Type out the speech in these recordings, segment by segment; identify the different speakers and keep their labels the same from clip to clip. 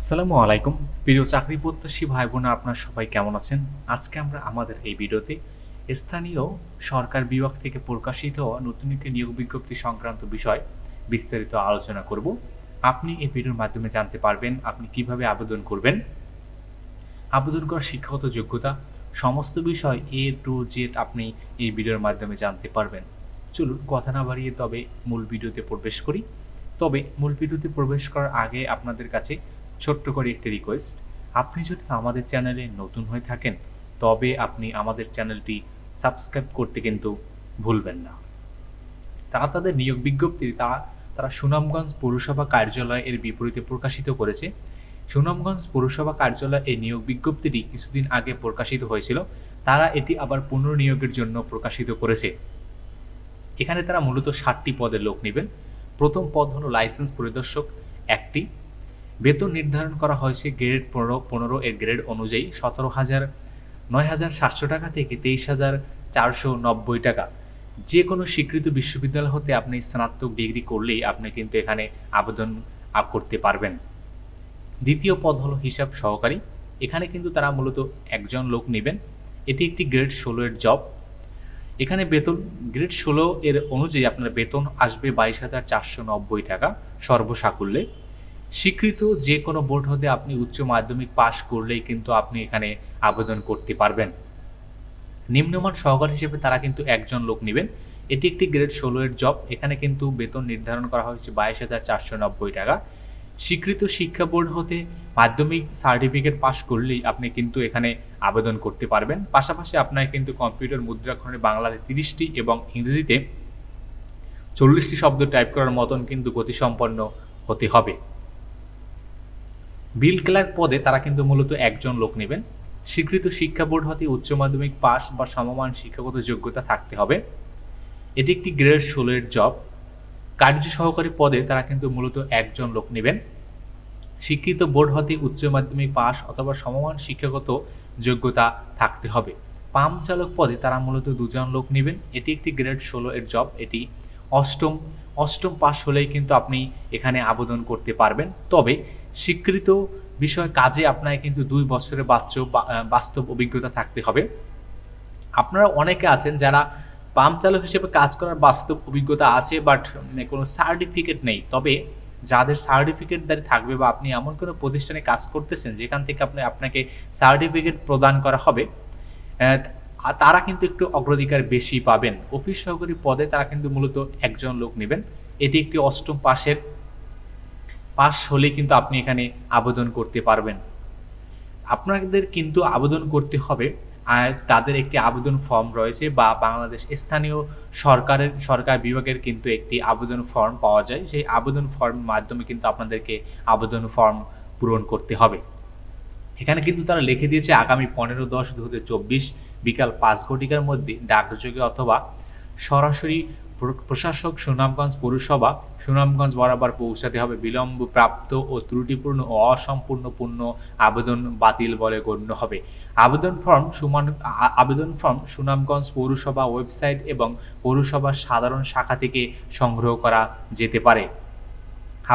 Speaker 1: আসসালামু আলাইকুম। প্রিয় চাকরি প্রত্যাশী ভাই বোনা আপনার সবাই কেমন আছেন? আজকে আমরা আমাদের এই ভিডিওতে স্থানীয় সরকার বিভাগ থেকে প্রকাশিত নতুন একটি নিয়োগ বিজ্ঞপ্তি সংক্রান্ত বিষয় বিস্তারিত আলোচনা করব। আপনি এই ভিডিওর মাধ্যমে জানতে পারবেন আপনি কীভাবে আবেদন করবেন, আবেদন করার শিক্ষাগত যোগ্যতা, সমস্ত বিষয় এ টু জেড আপনি এই ভিডিওর মাধ্যমে জানতে পারবেন। চলুন, কথা না বাড়িয়ে তবে মূল ভিডিওতে প্রবেশ করি। তবে মূল ভিডিওতে প্রবেশ করার আগে আপনাদের কাছে ছোট্ট করে একটি রিকোয়েস্ট আপনি যদি আমাদের চ্যানেলে নতুন হয়ে থাকেন, তবে আপনি আমাদের চ্যানেলটি সাবস্ক্রাইব করতে কিন্তু ভুলবেন না। তারা তাদের নিয়োগ বিজ্ঞপ্তি তারা তারা সুনামগঞ্জ পৌরসভা কার্যালয় এর বিপরীতে প্রকাশিত করেছে। সুনামগঞ্জ পৌরসভা কার্যালয় এই নিয়োগ বিজ্ঞপ্তিটি কিছুদিন আগে প্রকাশিত হয়েছিল। তারা এটি আবার পুনর্নিয়োগের জন্য প্রকাশিত করেছে। এখানে তারা মূলত ষাটটি পদের লোক নেবেন। প্রথম পদ হলো লাইসেন্স পরিদর্শক একটি বেতন নির্ধারণ করা হয়েছে গ্রেড পনেরো পনেরো এর গ্রেড অনুযায়ী সতেরো হাজার নয় হাজার সাতশো টাকা থেকে তেইশ হাজার চারশো নব্বই টাকা। যে কোনো স্বীকৃত বিশ্ববিদ্যালয় হতে আপনি স্নাতক ডিগ্রি করলেই আপনি কিন্তু এখানে আবেদন করতে পারবেন। দ্বিতীয় পদ হলো হিসাব সহকারী। এখানে কিন্তু তারা মূলত একজন লোক নেবেন। এটি একটি গ্রেড ষোলো এর জব। এখানে বেতন, গ্রেড ষোলো এর অনুযায়ী আপনার বেতন আসবে বাইশ হাজার চারশো নব্বই টাকা সর্বসাকুল্যে। স্বীকৃত যে কোনো বোর্ড হতে আপনি উচ্চ মাধ্যমিক পাশ করলেই কিন্তু আপনি এখানে আবেদন করতে পারবেন। নিম্নমান সহকার হিসেবে তারা কিন্তু একজন লোক নেবেন। এটি একটি গ্রেড ষোলো এর জব। এখানে কিন্তু বেতন নির্ধারণ করা হয়েছে বাইশ হাজার চারশো নব্বই টাকা। স্বীকৃত শিক্ষা বোর্ড হতে মাধ্যমিক সার্টিফিকেট পাশ করলেই আপনি কিন্তু এখানে আবেদন করতে পারবেন। পাশাপাশি আপনার কিন্তু কম্পিউটার মুদ্রাক্ষণে বাংলাতে তিরিশটি এবং ইংরেজিতে চল্লিশটি শব্দ টাইপ করার মতন কিন্তু গতিসম্পন্ন হতে হবে। বিল ক্লার্ক পদে তারা কিন্তু মূলত একজন লোক নেবেন। স্বীকৃত শিক্ষা বোর্ড হতে উচ্চ মাধ্যমিক পাস বা সমমান শিক্ষাগত যোগ্যতা থাকতে হবে। এটি একটি গ্রেড ষোলো এর জব। কার্য সহকারী পদে তারা কিন্তু মূলত একজন লোক নেবেন। স্বীকৃত বোর্ড হতে উচ্চ মাধ্যমিক পাস অথবা সমমান শিক্ষাগত যোগ্যতা থাকতে হবে। পাম চালক পদে তারা মূলত দুজন লোক নেবেন। এটি একটি গ্রেড ষোলো এর জব। এটি অষ্টম অষ্টম পাস হলেই কিন্তু আপনি এখানে আবেদন করতে পারবেন। তবে স্বীকৃত বিষয় কাজে আপনাকে কিন্তু দুই বছরের বাচ্চ- বাস্তব অভিজ্ঞতা থাকতে হবে। আপনারা অনেকে আছেন যারা পাম্প চালক হিসেবে কাজ করার বাস্তব অভিজ্ঞতা আছে বাট কোনো সার্টিফিকেট নেই। তবে যাদের সার্টিফিকেট দ্বারা থাকবে বা আপনি এমন কোনো প্রতিষ্ঠানে কাজ করতেছেন, যেখান থেকে আপনি, আপনাকে সার্টিফিকেট প্রদান করা হবে তারা কিন্তু একটু অগ্রাধিকার বেশি পাবেন। অফিস সহকারী পদে তারা কিন্তু মূলত একজন লোক নেবেন। এটি একটি অষ্টম পাশের পাস হলে কিন্তু আপনি এখানে আবেদন করতে পারবেন। আপনাদের কিন্তু আবেদন করতে হবে, আর তাদের একটি আবেদন ফর্ম রয়েছে বা বাংলাদেশ স্থানীয় সরকারের, সরকার বিভাগের কিন্তু একটি আবেদন ফর্ম পাওয়া যায়। সেই আবেদন ফর্ম মাধ্যমে কিন্তু আপনাদেরকে আবেদন ফর্ম পূরণ করতে হবে। এখানে কিন্তু তারা লিখে দিয়েছে, আগামী পনেরো দশ দু বিকাল পাঁচ ঘটিকার মধ্যে ডাকযোগে অথবা সরাসরি প্রশাসক সুনামগঞ্জ পৌরসভা, সুনামগঞ্জ বরাবর পৌঁছাতে হবে বিলম্ব প্রাপ্ত ও ত্রুটিপূর্ণ ও অসম্পূর্ণ পূর্ণ আবেদন বাতিল বলে গণ্য হবে। আবেদন ফর্ম সুমান আবেদন ফর্ম সুনামগঞ্জ পৌরসভা ওয়েবসাইট এবং পৌরসভার সাধারণ শাখা থেকে সংগ্রহ করা যেতে পারে।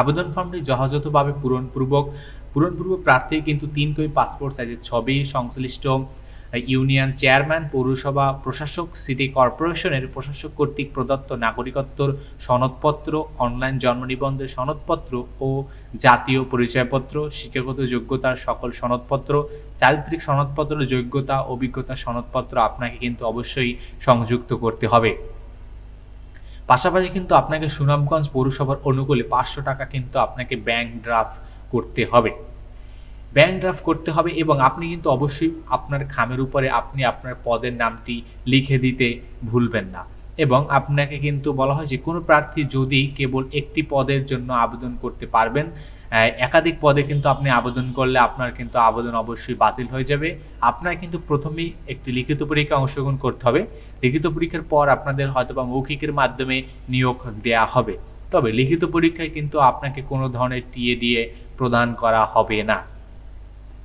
Speaker 1: আবেদন ফর্মটি যথাযথভাবে পূরণপূর্বক পূরণপূর্বক প্রার্থী কিন্তু তিন কপি পাসপোর্ট সাইজের ছবি সংশ্লিষ্ট ইউনিয়ন চেয়ারম্যান, পৌরসভা, প্রশাসক, সিটি কর্পোরেশনের প্রশাসক কর্তৃক প্রদত্ত নাগরিকত্বর সনদপত্র, অনলাইন জন্ম নিবন্ধের সনদপত্র ও জাতীয় পরিচয়পত্র, শিক্ষাগত যোগ্যতার সকল সনদপত্র, চারিত্রিক সনদপত্র, যোগ্যতা, অভিজ্ঞতা সনদপত্র আপনাকে কিন্তু অবশ্যই সংযুক্ত করতে হবে। পাশাপাশি কিন্তু আপনাকে সুনামগঞ্জ পৌরসভার অনুকূলে পাঁচশো টাকা কিন্তু আপনাকে ব্যাংক ড্রাফট করতে হবে। ব্যাংক ড্রাফট করতে হবে এবং আপনি কিন্তু অবশ্যই আপনার খামের উপরে আপনি আপনার পদের নামটি লিখে দিতে ভুলবেন না। এবং আপনাকে কিন্তু বলা হয় যে কোনো প্রার্থী যদি কেবল একটি পদের জন্য আবেদন করতে পারবেন একাধিক পদে কিন্তু আপনি আবেদন করলে আপনার কিন্তু আবেদন অবশ্যই বাতিল হয়ে যাবে। আপনার কিন্তু প্রথমেই একটি লিখিত পরীক্ষা অংশগ্রহণ করতে হবে। লিখিত পরীক্ষার পর আপনাদের হয়তো বা মৌখিকের মাধ্যমে নিয়োগ দেয়া হবে। তবে লিখিত পরীক্ষায় কিন্তু আপনাকে কোনো ধরনের টিএ দিয়ে প্রদান করা হবে না।